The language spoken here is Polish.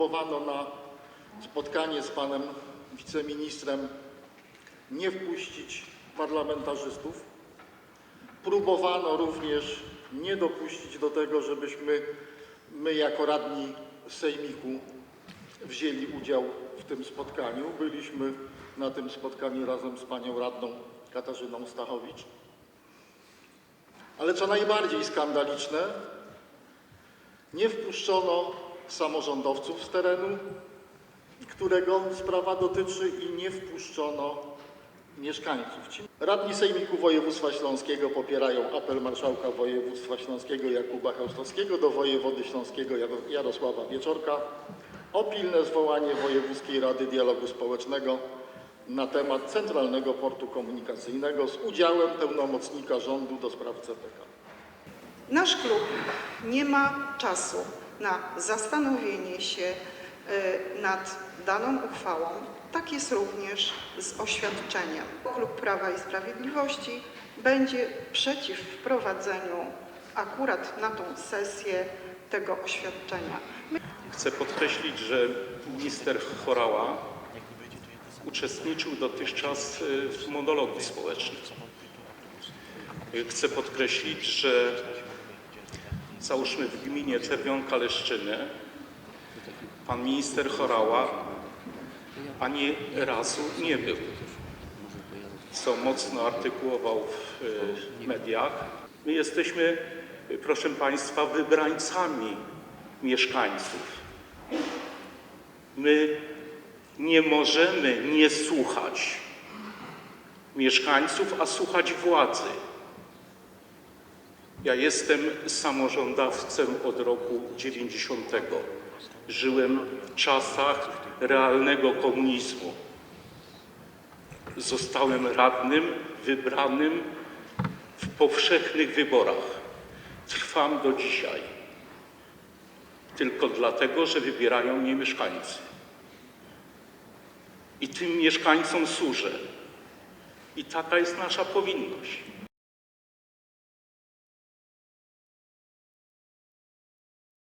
próbowano na spotkanie z panem wiceministrem nie wpuścić parlamentarzystów. Próbowano również nie dopuścić do tego, żebyśmy my jako radni sejmiku wzięli udział w tym spotkaniu. Byliśmy na tym spotkaniu razem z panią radną Katarzyną Stachowicz. Ale co najbardziej skandaliczne, nie wpuszczono samorządowców z terenu, którego sprawa dotyczy i nie wpuszczono mieszkańców. Radni Sejmiku Województwa Śląskiego popierają apel marszałka województwa śląskiego Jakuba Chełstowskiego do wojewody śląskiego Jaro- Jarosława Wieczorka o pilne zwołanie Wojewódzkiej Rady Dialogu Społecznego na temat Centralnego Portu Komunikacyjnego z udziałem pełnomocnika rządu do spraw CPK. Nasz klub nie ma czasu na zastanowienie się e, nad daną uchwałą. Tak jest również z oświadczeniem. Klub Prawa i Sprawiedliwości będzie przeciw wprowadzeniu akurat na tą sesję tego oświadczenia. Chcę podkreślić, że minister Chorała uczestniczył dotychczas y, w monologu społecznym. Y, Chcę podkreślić, że załóżmy w gminie Czerwionka Leszczyny pan minister Chorała ani razu nie był, co mocno artykułował w y, mediach. My jesteśmy, proszę Państwa, wybrańcami mieszkańców. My nie możemy nie słuchać mieszkańców, a słuchać władzy. Ja jestem samorządowcem od roku 90. Żyłem w czasach realnego komunizmu. Zostałem radnym wybranym w powszechnych wyborach. Trwam do dzisiaj tylko dlatego, że wybierają mnie mieszkańcy. I tym mieszkańcom służę. I taka jest nasza powinność.